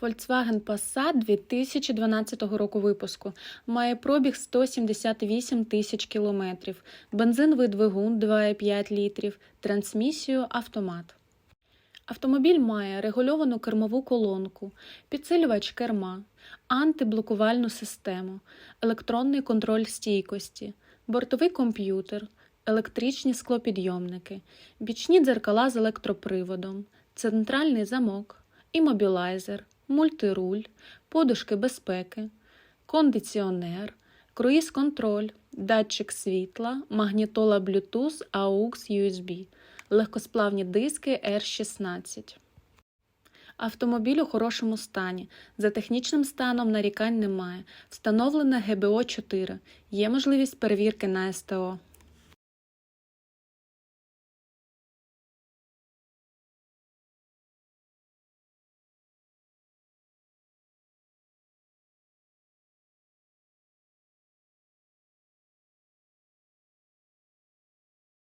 Volkswagen Passat 2012 року випуску. Має пробіг 178 тисяч кілометрів, бензиновий двигун 2,5 літрів, трансмісію автомат. Автомобіль має регульовану кермову колонку, підсилювач керма, антиблокувальну систему, електронний контроль стійкості, бортовий комп'ютер, електричні склопідйомники, бічні дзеркала з електроприводом, центральний замок, іммобілайзер, мультируль, подушки безпеки, кондиціонер, круїз-контроль, датчик світла, магнітола Bluetooth, AUX USB, легкосплавні диски R16. Автомобіль у хорошому стані. За технічним станом нарікань немає. Встановлене ГБО 4. Є можливість перевірки на СТО.